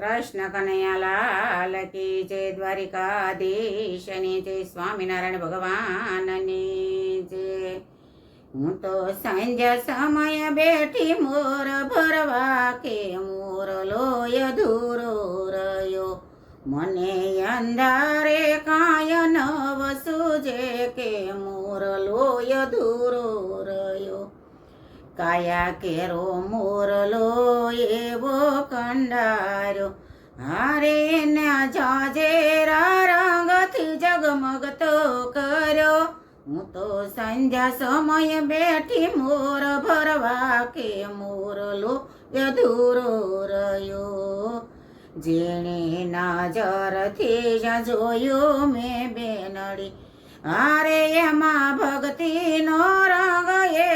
કૃષ્ણ કનૈયાલાલ કી જય દ્વારિકાધીશની જય સ્વામિનારાયણ ભગવાનની જય હું તો સાંજ્યા સમય બેઠી મોર ભરવા કે મોર લોય ધૂરો રહ્યો મને અંધારે કાય નવ સૂજે કે મોર લોય ધૂરો રહ્યો કાયા કેરો મોરલો એવો કંડાર્યો હારે ના જાજેરા રંગથી જગમગતો કર્યો. હું તો સંધ્યા સમય બેઠી મોર ભરવા કે મોરલો અધૂરો રહ્યો. જેણે નજરથી જ જોયું મેં બેનડી. અરે એમાં ભક્તિનો રંગ એ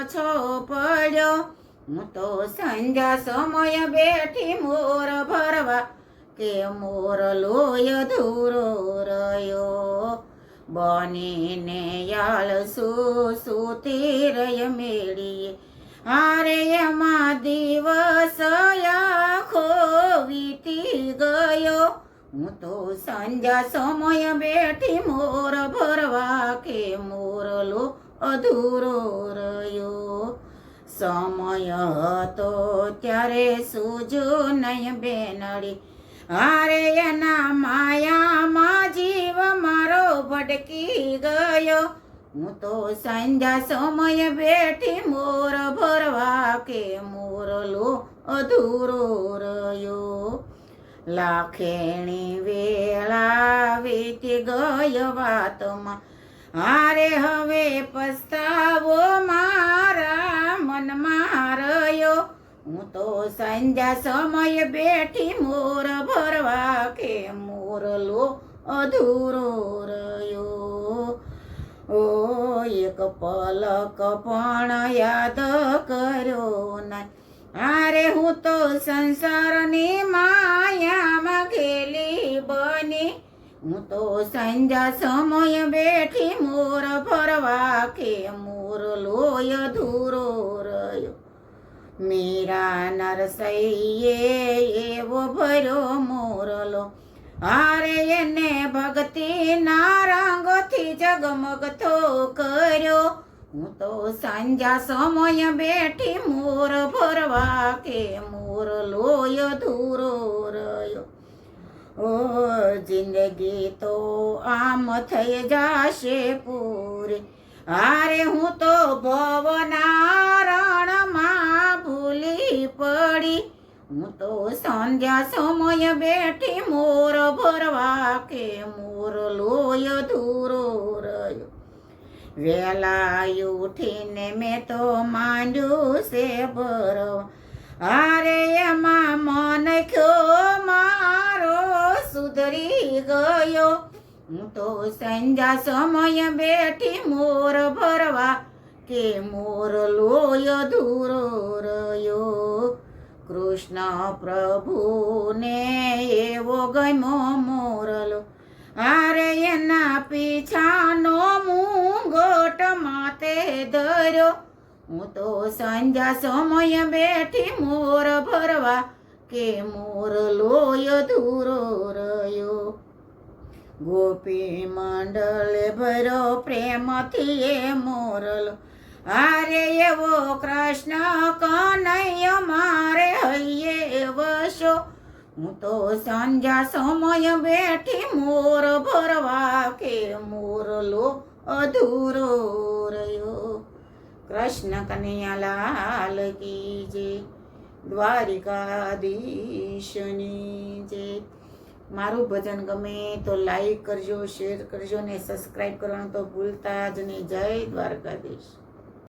કયો છો પડ્યો. હું તો સંધ્યા સમય બેઠી મોર ભરવા કે મોર લોય ધૂરો રહ્યો. બનીને યાળ સુતી રય મેળીએ. હારે એમાં દિવસ આખો વીતી ગયો. હું તો સંધ્યા સમય બેઠી મોર ભરવા કે મોરલો અધૂરો સમય હતો ત્યારે સુજો નહીં બેનડી. હારે એના માયામાં જીવ મારો ભટકી ગયો. હું તો સંધ્યા સમય બેઠી મોર ભરવા કે મોરલો અધૂરો રહ્યો. લાખેણી વેળા વીતી ગયો વાતમાં. હારે હવે પસ્તાવો મારા હું તો સંધ્યા સમય બેઠી મોર ભરવા કે મોરલો અધૂરો રહ્યો. ઓ, એક પલક પણ યાદ કર્યો ના અરે હું તો સંસારની માયામાં ગેલી બની. હું તો સંધ્યા સમય બેઠી મોર ફરવા કે મોર લોય ધૂરો રહ્યો. મીરા નરસૈયે એવો ભર્યો મોરલો હારે એને ભક્તિ ના રંગોથી જગમગતો કર્યો હું તો સાંજા સમય બેઠી મોર ભરવા કે મોર લોય ધૂરો રહ્યો ઓ જિંદગી તો આમ થઈ જાશે પૂરી હારે હું તો ભવનારણમાં સંધ્યા સમય બેઠી મોર ભરવા કે મોર લોય ધૂરો રહ્યો. વેલા ઉઠીને મેં તો માંડ્યું છે ભરવા અરે એમાં મન ખ્યો મારો સુધરી ગયો. હું તો સંધ્યા સમય બેઠી મોર ભરવા કે મોર લોય ધૂરો કૃષ્ણ પ્રભુને એવો ગમો મોરલો. અરે એના પીછાનો મૂંગોટ માતે ધર્યો. હું તો સંધ્યા સમય બેઠી મોર ભરવા કે મોર લોય ધૂરો રહ્યો. ગોપી મંડળ ભરો પ્રેમથી એ મોરલો. અરે એવો કૃષ્ણ કનૈયો મારે હૈયે વશો હું તો સંજા સમય બેઠી મોર ભરવા કે મોરલો અધૂરો રહ્યો. કૃષ્ણ કનૈયાલાલ કી જે, દ્વારિકાધીશની જે. મારું ભજન ગમે તો લાઈક કરજો શેર કરજો ને સબસ્ક્રાઈબ કરવાનું તો ભૂલતા જ નહીં. જય દ્વારકાધીશ.